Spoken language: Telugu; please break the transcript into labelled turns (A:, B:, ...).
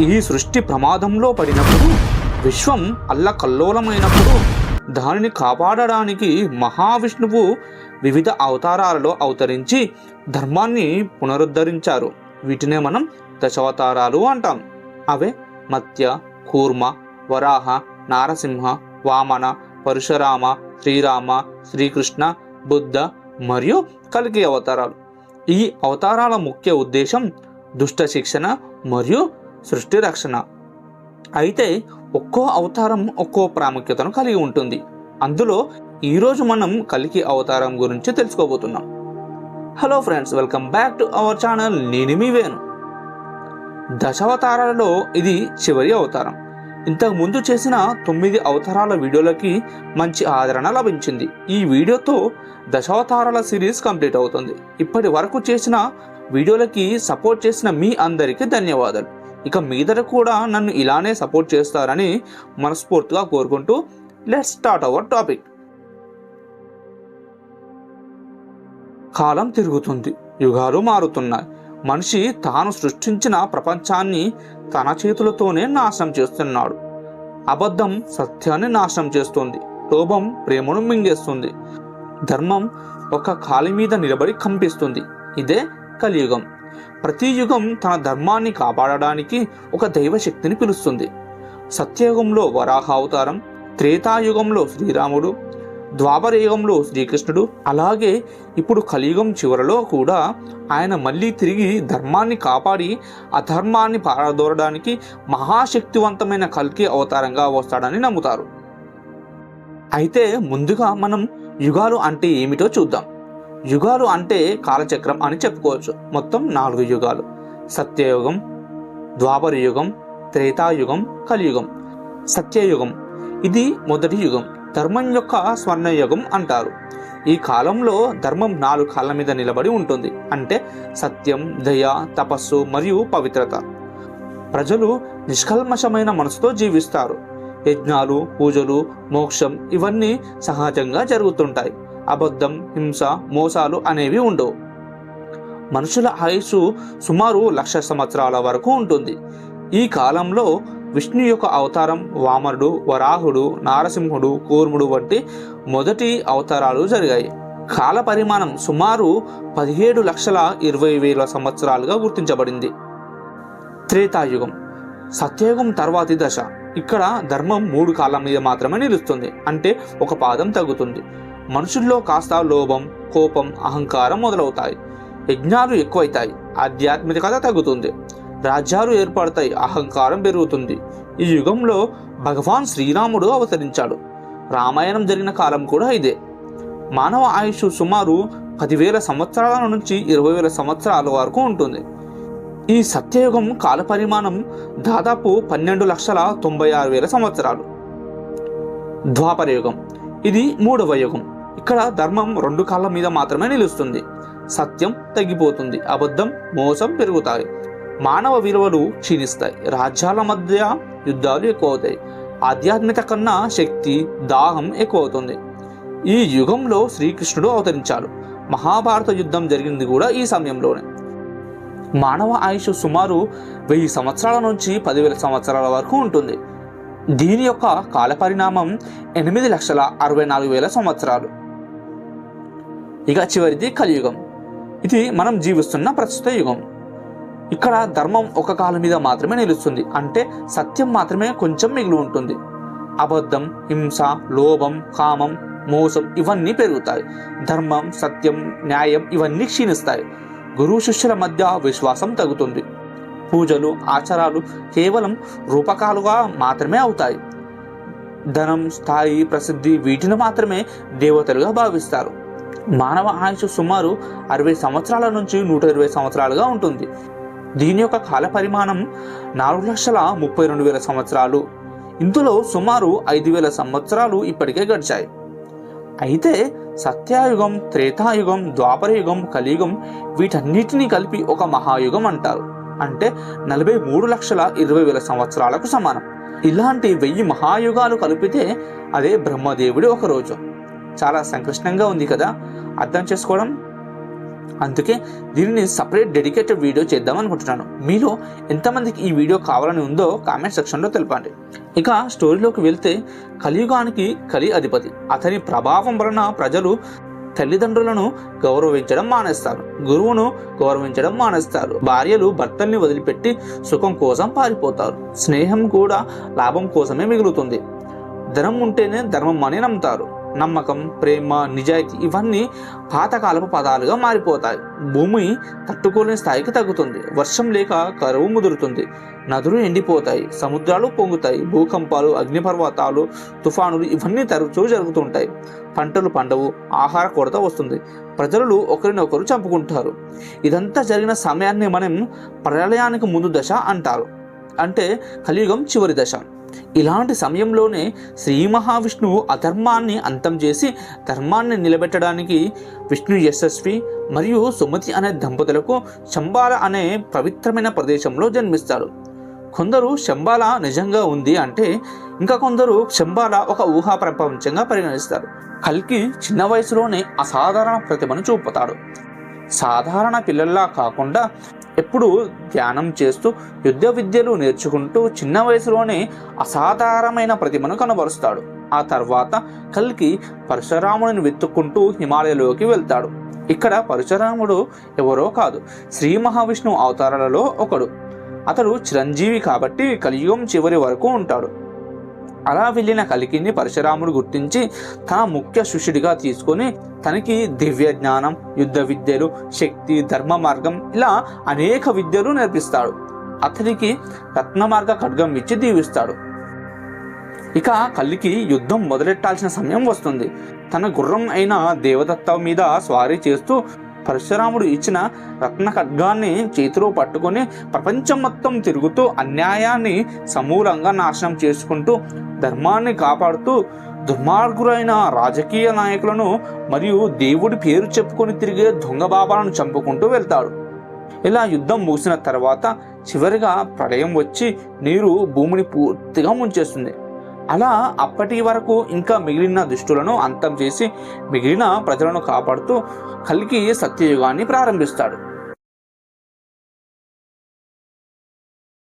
A: ఈ సృష్టి ప్రమాదంలో పడినప్పుడు విశ్వం అల్లకల్లోలమైనప్పుడు దానిని కాపాడడానికి మహావిష్ణువు వివిధ అవతారాలలో అవతరించి ధర్మాన్ని పునరుద్ధరించారు. వీటినే మనం దశావతారాలు అంటాం. అవే మత్య కూర్మ వరాహ నారసింహ వామన పరశురామ శ్రీరామ శ్రీకృష్ణ బుద్ధ మరియు కలికి అవతారాలు. ఈ అవతారాల ముఖ్య ఉద్దేశం దుష్ట శిక్షణ మరియు సృష్టి రక్షణ. అయితే ఒక్కో అవతారం ఒక్కో ప్రాముఖ్యతను కలిగి ఉంటుంది. అందులో ఈరోజు మనం కలికి అవతారం గురించి తెలుసుకోబోతున్నాం. Hello friends welcome back to our channel. నేను మీ వేను దశావతారాలలో ఇది చివరి అవతారం. ఇంతకు ముందు చేసిన తొమ్మిది అవతారాల వీడియోలకి మంచి ఆదరణ లభించింది. ఈ వీడియోతో దశావతారాల సిరీస్ కంప్లీట్ అవుతుంది. ఇప్పటి వరకు చేసిన వీడియోలకి సపోర్ట్ చేసిన మీ అందరికీ ధన్యవాదాలు. ఇక మీదట కూడా నన్ను ఇలానే సపోర్ట్ చేస్తారని మనస్ఫూర్తిగా కోరుకుంటూ లెట్ స్టార్ట్ అవర్ టాపిక్ కాలం తిరుగుతుంది యుగాలు మారుతున్నాయి. మనిషి తాను సృష్టించిన ప్రపంచాన్ని తన చేతులతోనే నాశనం చేస్తున్నాడు. అబద్ధం సత్యాన్ని నాశనం చేస్తుంది లోభం ప్రేమను మింగేస్తుంది ధర్మం ఒక కాలి మీద నిలబడి కంపిస్తుంది. ఇదే కలియుగం. ప్రతి యుగం తన ధర్మాన్ని కాపాడడానికి ఒక దైవశక్తిని పిలుస్తుంది. సత్యయుగంలో వరాహ అవతారం త్రేతాయుగంలో శ్రీరాముడు ద్వాపరయుగంలో శ్రీకృష్ణుడు అలాగే ఇప్పుడు కలియుగం చివరలో కూడా ఆయన మళ్ళీ తిరిగి ధర్మాన్ని కాపాడి అధర్మాన్ని పారదోరడానికి మహాశక్తివంతమైన కల్కి అవతారంగా వస్తాడని నమ్ముతారు. అయితే ముందుగా మనం యుగాలు అంటే ఏమిటో చూద్దాం. యుగాలు అంటే కాలచక్రం అని చెప్పుకోవచ్చు. మొత్తం నాలుగు యుగాలు. సత్యయుగం ద్వాపర యుగం త్రేతాయుగం కలియుగం. సత్యయుగం ఇది మొదటి యుగం. ధర్మం యొక్క స్వర్ణయుగం అంటారు. ఈ కాలంలో ధర్మం నాలుగు కాళ్ళ మీద నిలబడి ఉంటుంది. అంటే సత్యం దయ తపస్సు మరియు పవిత్రత. ప్రజలు నిష్కల్మషమైన మనసుతో జీవిస్తారు. యజ్ఞాలు పూజలు మోక్షం ఇవన్నీ సహజంగా జరుగుతుంటాయి. అబద్ధం హింస మోసాలు అనేవి ఉండవు. మనుషుల ఆయుస్సు సుమారు లక్ష సంవత్సరాల వరకు ఉంటుంది. ఈ కాలంలో విష్ణు యొక్క అవతారం వామనుడు వరాహుడు నారసింహుడు కూర్ముడు వంటి మొదటి అవతారాలు జరిగాయి. కాల పరిమాణం సుమారు పదిహేడు లక్షల ఇరవై వేల సంవత్సరాలుగా గుర్తించబడింది. త్రేతాయుగం సత్యయుగం తర్వాతి దశ. ఇక్కడ ధర్మం మూడు కాలం మీద మాత్రమే నిలుస్తుంది. అంటే ఒక పాదం తగ్గుతుంది. మనుషుల్లో కాస్త లోభం కోపం అహంకారం మొదలవుతాయి. యజ్ఞాలు ఎక్కువైతాయి. ఆధ్యాత్మికత తగ్గుతుంది. రాజ్యాలు ఏర్పడతాయి. అహంకారం పెరుగుతుంది. ఈ యుగంలో భగవాన్ శ్రీరాముడు అవతరించాడు. రామాయణం జరిగిన కాలం కూడా ఇదే. మానవ ఆయుష్ సుమారు పదివేల సంవత్సరాల నుంచి ఇరవై వేల సంవత్సరాల వరకు ఉంటుంది. ఈ సత్యయుగం కాల పరిమాణం దాదాపు పన్నెండు లక్షల తొంభై ఆరు వేల సంవత్సరాలు. ద్వాపర యుగం. ఇది మూడవ యుగం. ఇక్కడ ధర్మం రెండు కాళ్ళ మీద మాత్రమే నిలుస్తుంది. సత్యం తగ్గిపోతుంది. అబద్ధం మోసం పెరుగుతాయి. మానవ విలువలు క్షీణిస్తాయి. రాజ్యాల మధ్య యుద్ధాలు ఎక్కువ అవుతాయి ఆధ్యాత్మిక కన్నా శక్తి దాహం ఎక్కువ అవుతుంది ఈ యుగంలో శ్రీకృష్ణుడు అవతరించాడు. మహాభారత యుద్ధం జరిగింది కూడా ఈ సమయంలోనే. మానవ ఆయుష్ సుమారు వెయ్యి సంవత్సరాల నుంచి పదివేల సంవత్సరాల వరకు ఉంటుంది. దీని యొక్క కాల పరిణామం ఎనిమిది లక్షల అరవై నాలుగు వేల సంవత్సరాలు. ఇక చివరిది కలియుగం. ఇది మనం జీవిస్తున్న ప్రస్తుత యుగం. ఇక్కడ ధర్మం ఒక కాలం మీద మాత్రమే నిలుస్తుంది. అంటే సత్యం మాత్రమే కొంచెం మిగిలి ఉంటుంది. అబద్ధం హింస లోభం కామం మోసం ఇవన్నీ పెరుగుతాయి. ధర్మం సత్యం న్యాయం ఇవన్నీ క్షీణిస్తాయి. గురువు శిష్యుల మధ్య విశ్వాసం తగ్గుతుంది. పూజలు ఆచారాలు కేవలం రూపకాలుగా మాత్రమే అవుతాయి. ధనం స్థాయి ప్రసిద్ధి వీటిని మాత్రమే దేవతలుగా భావిస్తారు. మానవ ఆయుష్ సుమారు అరవై సంవత్సరాల నుంచి నూట ఇరవై సంవత్సరాలుగా ఉంటుంది. దీని యొక్క కాల పరిమాణం నాలుగు లక్షల ముప్పై రెండు వేల సంవత్సరాలు. ఇందులో సుమారు ఐదు వేల సంవత్సరాలు ఇప్పటికే గడిచాయి. అయితే సత్యాయుగం త్రేతాయుగం ద్వాపరయుగం కలియుగం వీటన్నిటినీ కలిపి ఒక మహాయుగం అంటారు. అంటే నలభై మూడు లక్షల ఇరవై వేల సంవత్సరాలకు సమానం. ఇలాంటి వెయ్యి మహాయుగాలు కలిపితే అదే బ్రహ్మదేవుడి ఒక రోజు. చాలా సంక్లిష్టంగా ఉంది కదా. అర్థం చేసుకోవడం? అందుకే దీనిని సపరేట్ డెడికేటెడ్ వీడియో చేద్దాం అనుకుంటున్నాను. మీలో ఎంతమందికి ఈ వీడియో కావాలని ఉందో కామెంట్ సెక్షన్లో తెలపండి. ఇక స్టోరీలోకి వెళ్తే కలియుగానికి కలి అధిపతి. అతని ప్రభావం వలన ప్రజలు తల్లిదండ్రులను గౌరవించడం మానేస్తారు. గురువును గౌరవించడం మానేస్తారు. భార్యలు భర్తల్ని వదిలిపెట్టి సుఖం కోసం పారిపోతారు. స్నేహం కూడా లాభం కోసమే మిగులుతుంది. ధనం ఉంటేనే ధర్మం అని నమ్ముతారు. నమ్మకం ప్రేమ నిజాయితీ ఇవన్నీ పాతకాలపు పదాలుగా మారిపోతాయి. భూమి తట్టుకోలేని స్థాయికి తగ్గుతుంది. వర్షం లేక కరువు ముదురుతుంది. నదులు ఎండిపోతాయి. సముద్రాలు పొంగుతాయి. భూకంపాలు అగ్నిపర్వతాలు తుఫానులు ఇవన్నీ తరచూ జరుగుతుంటాయి. పంటలు పండవు. ఆహార కొరత వస్తుంది. ప్రజలు ఒకరినొకరు చంపుకుంటారు. ఇదంతా జరిగిన సమయాన్ని మనం ప్రళయానికి ముందు దశ అంటారు. అంటే కలియుగం చివరి దశ. ఇలాంటి సమయంలోనే శ్రీ మహావిష్ణువు అధర్మాన్ని అంతం చేసి ధర్మాన్ని నిలబెట్టడానికి విష్ణు యశస్వి మరియు సుమతి అనే దంపతులకు శంబాల అనే పవిత్రమైన ప్రదేశంలో జన్మిస్తారు. కొందరు శంబాల నిజంగా ఉంది అంటే ఇంకా కొందరు శంబాల ఒక ఊహా ప్రపంచంగా పరిగణిస్తారు. కల్కి చిన్న వయసులోనే అసాధారణ ప్రతిభను చూపుతాడు సాధారణ పిల్లల్లా కాకుండా ఎప్పుడు ధ్యానం చేస్తూ యుద్ధ విద్యలు నేర్చుకుంటూ చిన్న వయసులోనే అసాధారణమైన ప్రతిమను కనబరుస్తాడు. ఆ తర్వాత కల్కి పరశురాముడిని వెతుక్కుంటూ హిమాలయలోకి వెళ్తాడు. ఇక్కడ పరశురాముడు ఎవరో కాదు శ్రీ మహావిష్ణువు అవతారాలలో ఒకడు. అతడు చిరంజీవి కాబట్టి కలియుగం చివరి వరకు ఉంటాడు. అలా వెళ్ళిన కలికిని పరశురాముడు గుర్తించి తన ముఖ్య శిష్యుడిగా తీసుకొని తనకి దివ్య జ్ఞానం యుద్ధ విద్యలు శక్తి ధర్మ మార్గం ఇలా అనేక విద్యలు నేర్పిస్తాడు. అతనికి రత్నమార్గ ఖడ్గం ఇచ్చి దీవిస్తాడు. ఇక కల్లికి యుద్ధం మొదలెట్టాల్సిన సమయం వస్తుంది. తన గుర్రం అయిన దేవదత్త మీద స్వారీ చేస్తూ పరశురాముడు ఇచ్చిన రత్న ఖడ్గాన్ని చేతిలో పట్టుకొని ప్రపంచం మొత్తం తిరుగుతూ అన్యాయాన్ని సమూలంగా నాశనం చేసుకుంటూ ధర్మాన్ని కాపాడుతూ దుర్మార్గులైన రాజకీయ నాయకులను మరియు దేవుడి పేరు చెప్పుకొని తిరిగే దొంగ బాబాలను చంపుకుంటూ వెళ్తాడు. ఇలా యుద్ధం ముగిసిన తర్వాత చివరిగా ప్రళయం వచ్చి నీరు భూమిని పూర్తిగా ముంచేస్తుంది. అలా అప్పటి వరకు ఇంకా మిగిలిన దుష్టులను అంతం చేసి మిగిలిన ప్రజలను కాపాడుతూ కలికి సత్యయుగాన్ని ప్రారంభిస్తాడు.